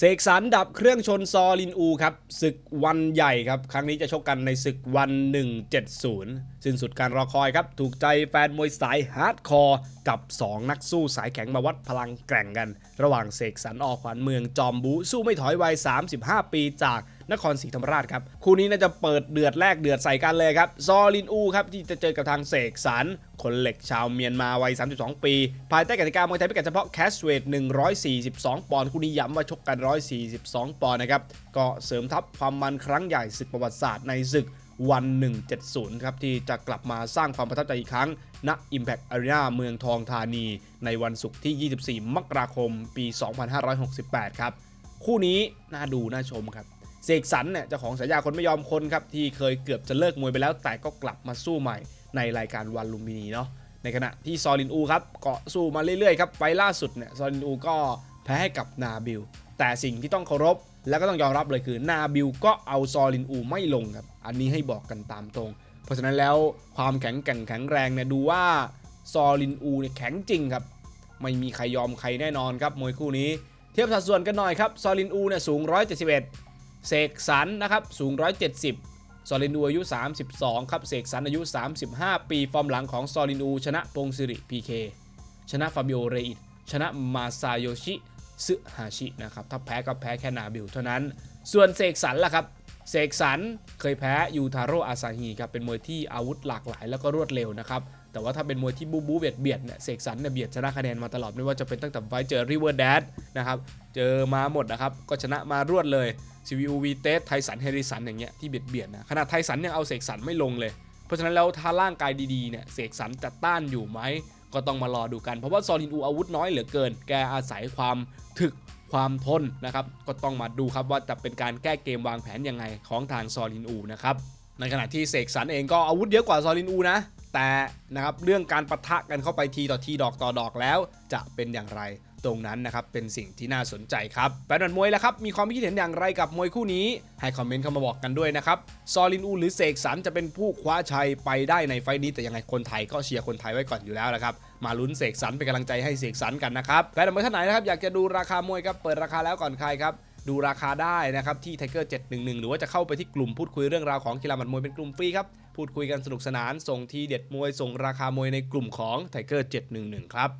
เสกสรรดับเครื่องชนซอลินอูครับศึกวันใหญ่ครับ ครั้งนี้จะชกกันในศึกวัน 170 สิ้นสุดการรอคอยครับ ถูกใจแฟนมวยสายฮาร์ดคอร์ กับ 2 นักสู้สายแข็งมาวัดพลังแกร่งกัน ระหว่างเสกสรรออกขวัญเมืองจอมบูสู้ไม่ถอยวัย 35 ปีจากนครศรีธรรมราชครับ คู่นี้น่าจะเปิดเดือดแรกเดือดใส่กันเลยครับ ซอลินอูครับ ที่จะเจอกับทางเสกสรรคนเหล็กชาวเมียนมาวัย 32 ปี ภายใต้กติกามวยไทยพิกัดเฉพาะแคสเวท142 ปอนด์คู่นี้ย้ำว่าชกกัน 142 ปอนด์นะครับก็เสริมทัพความมันครั้งใหญ่ศึกประวัติศาสตร์ในศึก วัน 170 ครับ ที่จะกลับมาสร้างความประทับใจอีกครั้ง ณ Impact Arena เมืองทองธานี ในวันศุกร์ที่ 24 มกราคม ปี 2568 ครับ คู่นี้น่าดูน่าชมครับเสกสรรเนี่ยเจ้าของฉายาคนไม่ยอมคนครับ ที่เคยเกือบจะเลิกมวยไปแล้ว แต่ก็กลับมาสู้ใหม่ในรายการวันลุมพินีเนาะในขณะที่ซอลินอูครับเก็สู้มาเรื่อยๆครับไฟล์ล่าสุดเนี่ยซอลินอูก็แพ้ให้กับนาบิลแต่สิ่งที่ต้องเคารพ แล้วก็ต้องยอมรับเลยคือนาบิลก็เอาซอลินอูไม่ลงครับ อันนี้ให้บอกกันตามตรง เพราะฉะนั้นแล้วความแข็งแกร่งแข็งแรงเนี่ยดูว่าซอลินอูเนี่ยแข็งจริงครับ ไม่มีใครยอมใครแน่นอนครับมวยคู่นี้ เทียบสัดส่วนกันหน่อยครับ ซอลินอูเนี่ยสูง 171 เสกสรรนะครับสูง 170 ซอลินอูอายุ 32 ครับ เสกสรรอายุ 35 ปีฟอร์มหลังของซอลินอู ชนะพงศิริพีเคชนะฟาบิโอเรอิตชนะมาซาโยชิ ซึฮาชินะครับ ถ้าแพ้ก็แพ้แค่นาบิลเท่านั้น ส่วนเสกสรรล่ะครับ เสกสรรเคยแพ้ยูทาโร่อาซาฮีครับ เป็นมวยที่อาวุธหลากหลายแล้วก็รวดเร็วนะครับ แต่ว่าถ้าเป็นมวยที่บูบูเบียดเบียดเนี่ย เสกสรรเนี่ยเบียดชนะคะแนนมาตลอด ไม่ว่าจะเป็นตั้งแต่ไฟเจอริเวอร์แดดนะครับ เจอมาหมดนะครับ ก็ชนะมารวดเลย CVU v เตสไทสันเฮริสันอย่างเงี้ยที่เบียดเบียดนะ ขนาดไทสันยังเอาเสกสรรไม่ลงเลย เพราะฉะนั้นแล้วถ้าร่างกายดีๆเนี่ย เสกสรรจะต้านอยู่ไหม ก็ต้องมารอดูกัน เพราะว่าซอลินอูอาวุธน้อยเหลือเกิน แกอาศัยความถึกความทนนะครับ ก็ต้องมาดูครับว่าจะเป็นการแก้เกมวางแผนยังไงของทางซอลินอูนะครับ ในขณะที่เสกสรรเองก็อาวุธเยอะกว่าซอลินอูนะ แต่นะครับเรื่องการปะทะกันเข้าไปทีต่อทีดอกต่อดอกแล้ว จะเป็นอย่างไรตรงนั้นนะครับเป็นสิ่งที่น่าสนใจครับแฟนบอลมวยแล้วครับมีความคิดเห็นอย่างไรกับมวยคู่นี้ ให้คอมเมนต์เข้ามาบอกกันด้วยนะครับซอลินอูหรือเสกสรรจะเป็นผู้คว้าชัยไปได้ในไฟล์นี้แต่ยังไงคนไทยก็เชียร์คนไทยไว้ก่อนอยู่แล้วนะครับมาลุ้นเสกสรรเป็นกำลังใจให้เสกสรรกันนะครับแฟนบอลมวยท่านไหนนะครับอยากจะดูราคามวยครับเปิดราคาแล้วก่อนใครครับดูราคาได้นะครับที่ Tiger 711 หรือว่าจะเข้าไปที่กลุ่มพูดคุยเรื่องราวของกีฬาหมัดมวยเป็นกลุ่มฟรีครับ พูดคุยกันสนุกสนาน ส่งทีเด็ดมวย ส่งราคามวยในกลุ่มของ Tiger 711 ครับ